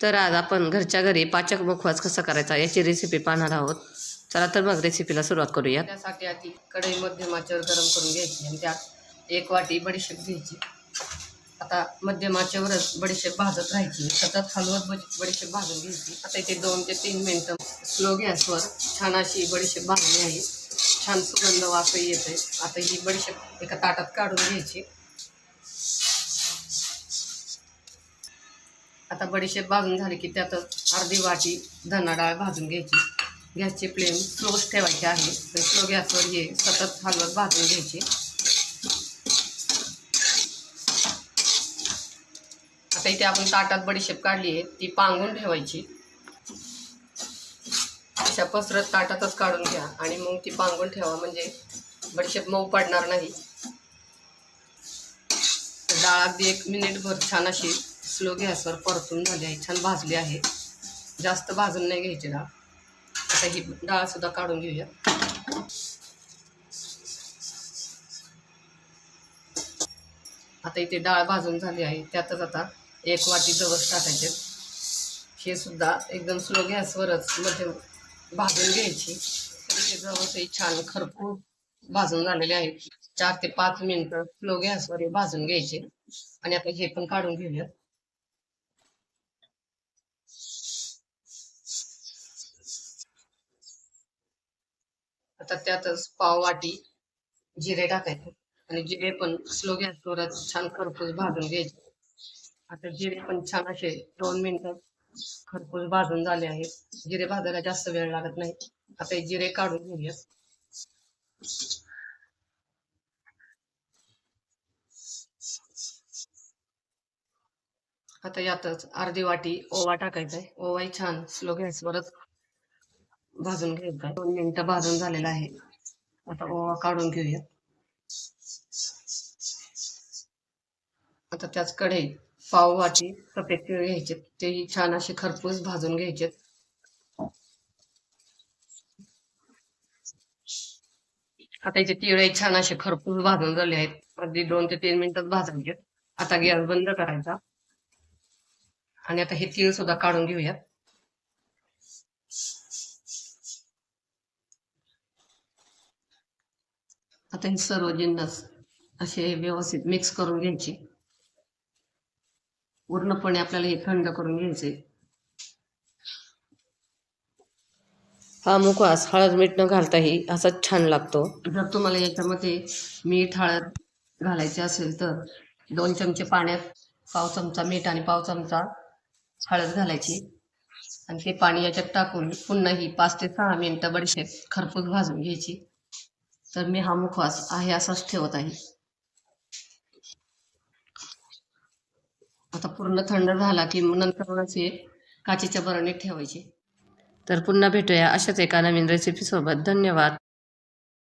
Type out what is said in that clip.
तर आज आपण घरच्या घरी पाचक मुखवास कसा करायचा याची रेसिपी पाहणार आहोत. चला तर मग रेसिपीला सुरुवात करूया त्यासाठी आधी कढई मध्यम आचेवर गरम करून घ्यायची आणि त्यात एक वाटी बडीशेप घ्यायची. आता मध्यम आचेवरच बडीशेप भाजत राहायची. सतत हलवत बडीशेप भाजून घ्यायची. आता इथे दोन ते तीन मिनटं स्लो गॅसवर छान अशी बडीशेप भाजली आहे छान सुगंध वासही येते आता ही बडीशेप एका ताटात काढून घ्यायची. आता बडीशेप भाजून झाली की त्यातच अर्धी वाटी धना डाळ भाजून घ्यायची. गॅसची फ्लेम स्लोच ठेवायची आहे. स्लो गॅसवर हे सतत हलवत भाजून घ्यायची. आता इथे आपण ताटात बडीशेप काढली आहे ती पांगून ठेवायची. अशा पसरत ताटातच काढून घ्या आणि मग ती पांगून ठेवा म्हणजे बडीशेप मऊ पडणार नाही. डाळ अगदी एक मिनिटभर छान अशी स्लो गॅसवर परतून झाली आहे. छान भाजली आहे. जास्त भाजून नाही घ्यायची डाळ. आता ही डाळ सुद्धा काढून घेऊया. आता इथे डाळ भाजून झाली आहे. त्यातच आता एक वाटी जवस टाकायचे. हे सुद्धा एकदम स्लो गॅसवरच मध्ये भाजून घ्यायची. तर छान खरपूर भाजून झालेले आहेत चार ते पाच मिनिटं स्लो गॅसवर हे भाजून घ्यायचे. आणि आता हे पण काढून घेऊया आता त्यातच पाव वाटी जिरे टाकायचे. आणि जिरे पण स्लो गॅसवर छान खरपूस भाजून घ्यायचे. आता जिरे पण छान असे दोन मिनिटात खरपूस भाजून झाले आहेत. जिरे भाजायला जास्त वेळ लागत नाही. आता हे जिरे काढून घेऊया. आता यातच अर्धी वाटी ओवा टाकायचा आहे. ओवाही छान स्लो गॅसवरच भाजून घ्यायचा दोन मिनिटं भाजून झालेला आहे. आता ओवा काढून घेऊया आता त्याच कडे पाव वाटी सफेद तीळ घ्यायचे. तेही छान असे खरपूस भाजून घ्यायचे आता इथे तिळही छान असे खरपूस भाजून झाले आहेत. अगदी दोन ते तीन मिनिटात भाजायचे. आता गॅस बंद करायचा. आणि आता हे तीळ सुद्धा काढून घेऊयात. आता हे सर्व जिन्नस असे व्यवस्थित मिक्स करून घ्यायचे. पूर्णपणे आपल्याला हे थंड करून घ्यायचे. हा मुखवास हळद मीठ न घालताही असाच छान लागतो. जर तुम्हाला याच्यामध्ये मीठ हळद घालायचे असेल तर दोन चमचे पाण्यात पाव चमचा मीठ आणि पाव चमचा हळद घालायची. आणि ते पाणी याच्यात टाकून पुन्हा ही पाच ते सहा मिनिटं बडीशेप खरपूस भाजून घ्यायची. तर मी हा मुखवास आहे असाच ठेवत आहे. आता पूर्ण थंड झाला की मग नंतर असे काचेच्या बरणीत ठेवायचे. तर पुन्हा भेटूया अशाच एका नवीन रेसिपी सोबत. धन्यवाद.